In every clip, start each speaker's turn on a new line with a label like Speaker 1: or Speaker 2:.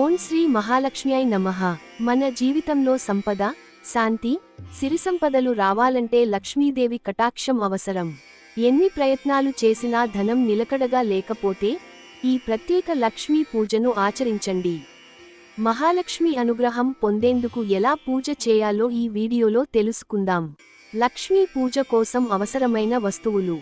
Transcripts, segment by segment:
Speaker 1: ఓం శ్రీ మహాలక్ష్మ్యాయ్ నమః. మన జీవితంలో సంపద శాంతి సిరి సంపదలు రావాలంటే లక్ష్మీదేవి కటాక్షం అవసరం. ఎన్ని ప్రయత్నాలు చేసినా ధనం నిలకడగా లేకపోతే ఈ ప్రత్యేక లక్ష్మీ పూజను ఆచరించండి. మహాలక్ష్మి అనుగ్రహం పొందేందుకు ఎలా పూజ చేయాలో ఈ వీడియోలో తెలుసుకుందాం. లక్ష్మీ పూజ కోసం అవసరమైన వస్తువులు.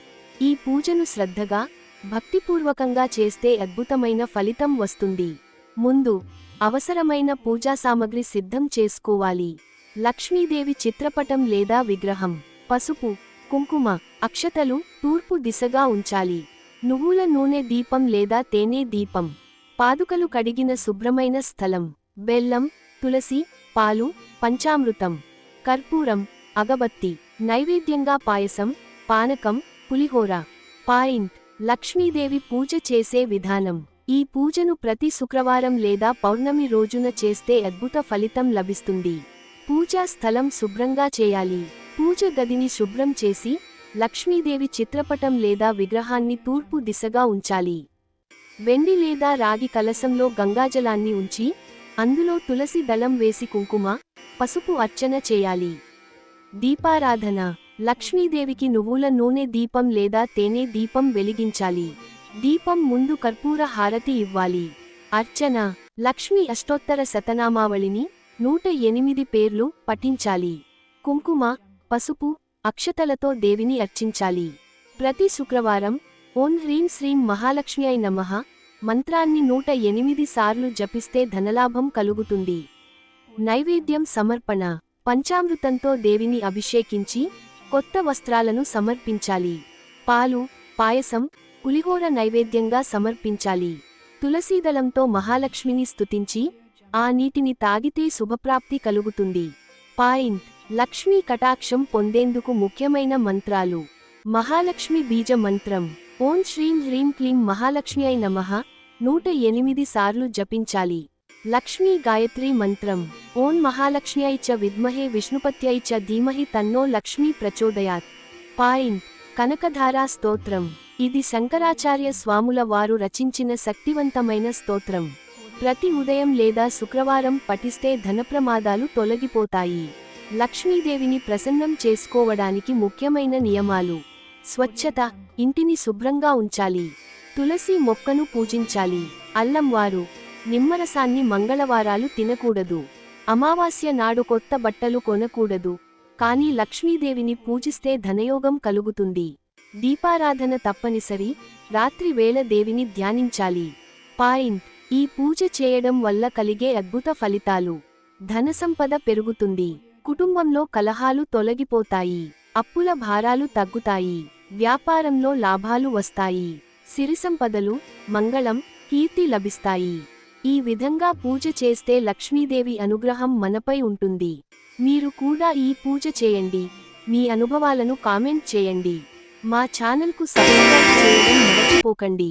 Speaker 1: ఈ పూజను శ్రద్ధగా భక్తిపూర్వకంగా చేస్తే అద్భుతమైన ఫలితం వస్తుంది. ముందు అవసరమైన పూజా సామగ్రి సిద్ధం చేసుకోవాలి. లక్ష్మీదేవి చిత్రపటం లేదా విగ్రహం పసుపు కుంకుమ అక్షతలు తూర్పు దిశగా ఉంచాలి. నువ్వుల నూనె దీపం లేదా తేనె దీపం పాదుకలు కడిగిన శుభ్రమైన స్థలం బెల్లం తులసి పాలు పంచామృతం కర్పూరం అగబత్తి నైవేద్యంగా పాయసం పానకం పులిహోర. పాయింట్. లక్ష్మీదేవి పూజ చేసే విధానం. ఈ పూజను ప్రతి శుక్రవారం లేదా పౌర్ణమి రోజున చేస్తే అద్భుత ఫలితం లభిస్తుంది. పూజా స్థలం శుభ్రంగా చేయాలి. పూజ గదిని శుభ్రం చేసి లక్ష్మీదేవి చిత్రపటం లేదా విగ్రహాన్ని తూర్పు దిశగా ఉంచాలి. వెండి లేదా రాగి కలశంలో గంగాజలాన్ని ఉంచి అందులో తులసి దళం వేసి కుంకుమ పసుపు అర్చన చేయాలి. దీపారాధన. లక్ష్మీదేవికి నువ్వుల నూనె దీపం లేదా తేనె దీపం వెలిగించాలి. దీపం ముందు కర్పూర హారతి ఇవ్వాలి. అర్చన లక్ష్మీ అష్టోత్తర శతనామావళిని నూట ఎనిమిది పేర్లు పఠించాలి. కుంకుమ పసుపు అక్షతలతో దేవిని అర్చించాలి. ప్రతి శుక్రవారం ఓం హ్రీం శ్రీం మహాలక్ష్మి అయి నమః మంత్రాన్ని నూట ఎనిమిది సార్లు జపిస్తే ధనలాభం కలుగుతుంది. నైవేద్యం సమర్పణ పంచామృతంతో దేవిని అభిషేకించి కొత్త వస్త్రాలను సమర్పించాలి. పాలు పాయసం పులిహోర నైవేద్యంగా సమర్పించాలి. తులసీదళంతో మహాలక్ష్మిని స్తుతించి ఆ నీటిని తాగితే శుభప్రాప్తి కలుగుతుంది. పాయింట్. లక్ష్మీ కటాక్షం పొందేందుకు ముఖ్యమైన మంత్రాలు. మహాలక్ష్మి బీజ మంత్రం. ఓం శ్రీం హ్రీం క్లీం మహాలక్ష్మి అయి నమః. నూట ఎనిమిది సార్లు జపించాలి. లక్ష్మీ గాయత్రి మంత్రం. ఓం మహాలక్ష్మి చ విద్మహే విష్ణుపత్యై చ ధీమహి తన్నో లక్ష్మీ ప్రచోదయాత్. పాయింట్. కనకధారా స్తోత్రం. ఇది శంకరాచార్య స్వాముల వారు రచించిన శక్తివంతమైన స్తోత్రం. ప్రతి ఉదయం లేదా శుక్రవారం పఠిస్తే ధనప్రమాదాలు తొలగిపోతాయి. లక్ష్మీదేవిని ప్రసన్నం చేసుకోవడానికి ముఖ్యమైన నియమాలు. స్వచ్ఛత ఇంటిని శుభ్రంగా ఉంచాలి. తులసి మొక్కను పూజించాలి. అల్లం వారు నిమ్మరసాన్ని మంగళవారాలు తినకూడదు. అమావాస్య నాడు కొత్త బట్టలు కొనకూడదు. కానీ లక్ష్మీదేవిని పూజిస్తే ధనయోగం కలుగుతుంది. దీపారాధన తప్పనిసరి. రాత్రి వేళ దేవిని ధ్యానించాలి. పాయింట్. ఈ పూజ చేయడం వల్ల కలిగే అద్భుత ఫలితాలు. ధనసంపద పెరుగుతుంది. కుటుంబంలో కలహాలు తొలగిపోతాయి. అప్పుల భారాలు తగ్గుతాయి. వ్యాపారంలో లాభాలు వస్తాయి. సిరిసంపదలు మంగళం కీర్తి లభిస్తాయి. ఈ విధంగా పూజ చేస్తే లక్ష్మీదేవి అనుగ్రహం మనపై ఉంటుంది. మీరు కూడా ఈ పూజ చేయండి. మీ అనుభవాలను కామెంట్ చేయండి. మా ఛానల్కు సబ్స్క్రైబ్ చేయడం మర్చిపోకండి.